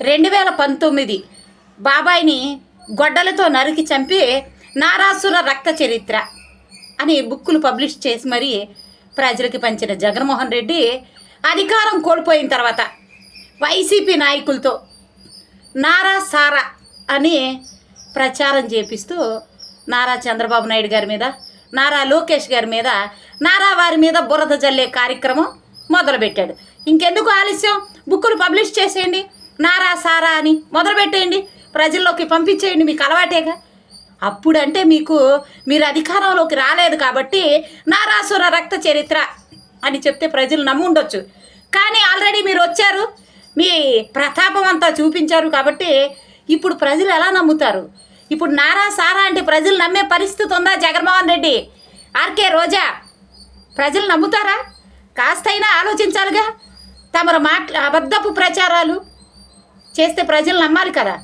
రెండు వేల పంతొమ్మిది బాబాయిని గొడ్డలతో నరికి చంపి నారాసుర రక్త చరిత్ర అని బుక్కులు పబ్లిష్ చేసి మరీ ప్రజలకి పంచిన జగన్మోహన్ రెడ్డి అధికారం కోల్పోయిన తర్వాత వైసీపీ నాయకులతో నారా సారా అని ప్రచారం చేపిస్తూ నారా చంద్రబాబు నాయుడు గారి మీద నారా లోకేష్ గారి మీద నారా వారి మీద బురద జల్లే కార్యక్రమం మొదలుపెట్టాడు. ఇంకెందుకు ఆలస్యం? బుక్కులు పబ్లిష్ చేసేయండి. నారా సారా అని మొదలుపెట్టేయండి. ప్రజల్లోకి పంపించేయండి మీకు అలవాటేగా. అప్పుడంటే మీకు మీరు అధికారంలోకి రాలేదు కాబట్టి నారాసుర రక్త చరిత్ర అని చెప్తే ప్రజలు నమ్ముండొచ్చు కానీ ఆల్రెడీ మీరు వచ్చారు. మీ ప్రతాపం అంతా చూపించారు కాబట్టి ఇప్పుడు ప్రజలు ఎలా నమ్ముతారు? ఇప్పుడు నారా సారా అంటే ప్రజలు నమ్మే పరిస్థితి ఉందా జగన్మోహన్ రెడ్డి? ఆర్కే రోజా ప్రజలు నమ్ముతారా? కాస్తైనా ఆలోచించాలిగా. తమరు మాట్లా అబద్ధపు ప్రచారాలు చేస్తే ప్రజలు నమ్మాలి కదా.